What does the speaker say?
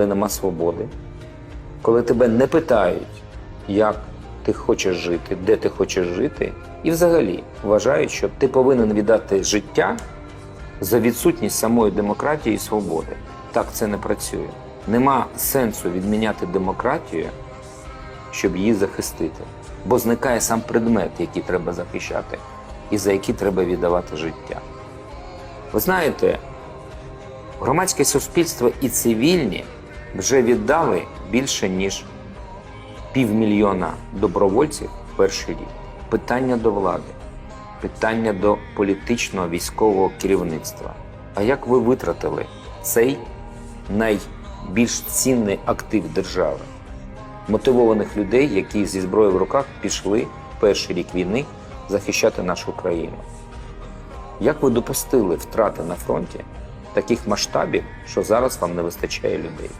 коли нема свободи, коли тебе не питають, як ти хочеш жити, де ти хочеш жити, і взагалі вважають, що ти повинен віддати життя за відсутність самої демократії і свободи. Так це не працює. Нема сенсу відміняти демократію, щоб її захистити. Бо зникає сам предмет, який треба захищати, і за який треба віддавати життя. Ви знаєте, громадське суспільство і цивільні вже віддали більше ніж півмільйона добровольців в перший рік. Питання до влади, питання до політичного військового керівництва. А як ви витратили цей найбільш цінний актив держави? Мотивованих людей, які зі зброєю в руках пішли перший рік війни захищати нашу країну. Як ви допустили втрати на фронті таких масштабів, що зараз вам не вистачає людей?